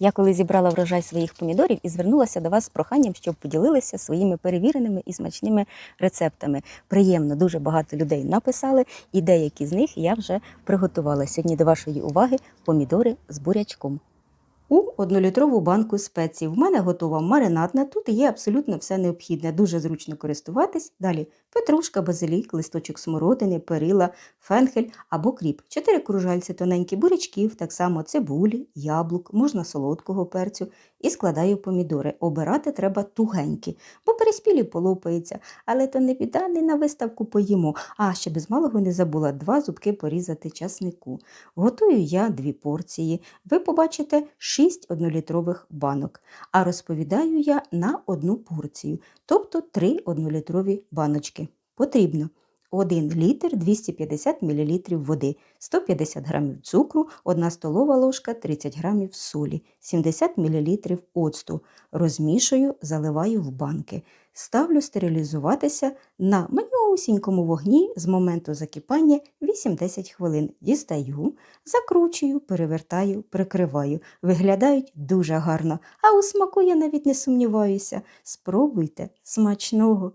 Я коли зібрала врожай своїх помідорів і звернулася до вас з проханням, щоб поділилися своїми перевіреними і смачними рецептами. Приємно, дуже багато людей написали, і деякі з них я вже приготувала. Сьогодні до вашої уваги помідори з бурячком. У однолітрову банку спецій. В мене готова маринадна. Тут є абсолютно все необхідне. Дуже зручно користуватись. Далі петрушка, базилік, листочок смородини, перила, фенхель або кріп. Чотири кружальці тоненькі бурячків, так само цибулі, яблук, можна солодкого перцю. І складаю помідори. Обирати треба тугенькі, бо переспілі полопаються. Але то не біда, не на виставку поїмо. А ще без малого не забула два зубки порізати часнику. Готую я дві порції. Ви побачите 6 однолітрових банок, а розповідаю я на одну порцію, тобто 3 однолітрові баночки. Потрібно 1 літр 250 мл води, 150 г цукру, 1 столова ложка 30 г солі, 70 мл оцту. Розмішую, заливаю в банки. Ставлю стерилізуватися на манюсінькому вогні з моменту закипання 8-10 хвилин. Дістаю, закручую, перевертаю, прикриваю. Виглядають дуже гарно, а у смаку я навіть не сумніваюся. Спробуйте смачного!